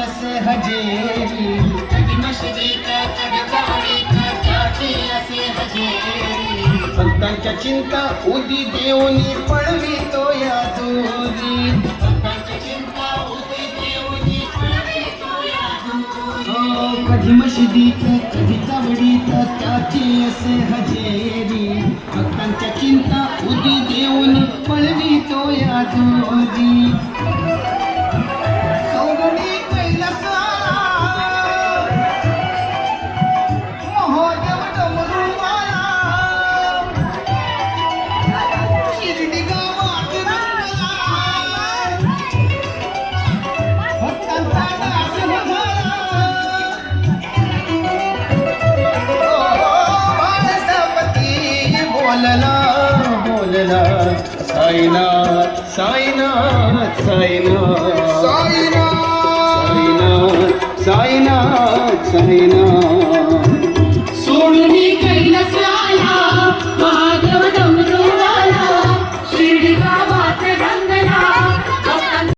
असे हजेरी. संतांच्या चिंता उदी देऊनी देऊनी पळवितो या दूरी. हो, कधी मशिदीत कधी चवडीत त्याची असे हजेरी. भक्तांच्या चिंता उदी देऊन पळवितो या दूरी. লালা ভোলনা সাইনা সাইনা সাইনা সাইনা সাইনা সাইনা সাইনা